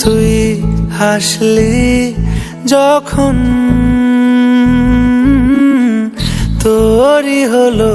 তুই হাসলি যখন তোরই হলো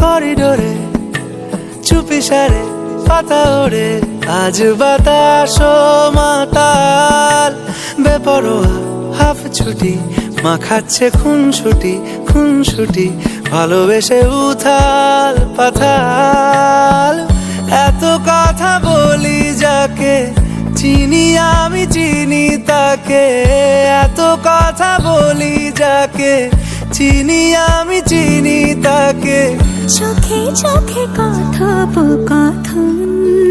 করিডোরে চুপি সারে পাতা ওড়ে। আজ বাতাস মাতাল বেপরোয়া হাফ ছুটি মাখাচ্ছে খুন ছুটি খুন ভালোবেসে উথাল পাথাল। এত কথা বলি যাকে, চিনি আমি, চিনি তাকে। এত কথা বলি যাকে, চিনি আমি, চিনি তাকে। চোখে চোখে কথোপকথন।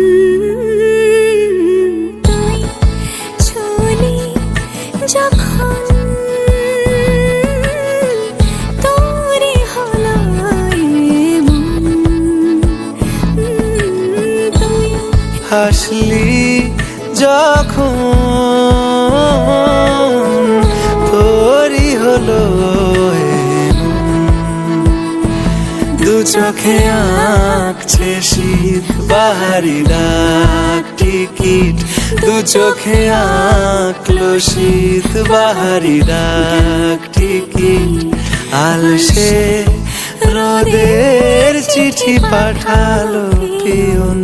হাসলি যখন তোরই হলো। দু চোখে আঁকছে শীত বাহারি ডাক টিকিট। দু চোখে আঁকলো শীত বাহারি ডাক টিকিট। আলসে রোদের চিঠি পাঠালো পিয়ন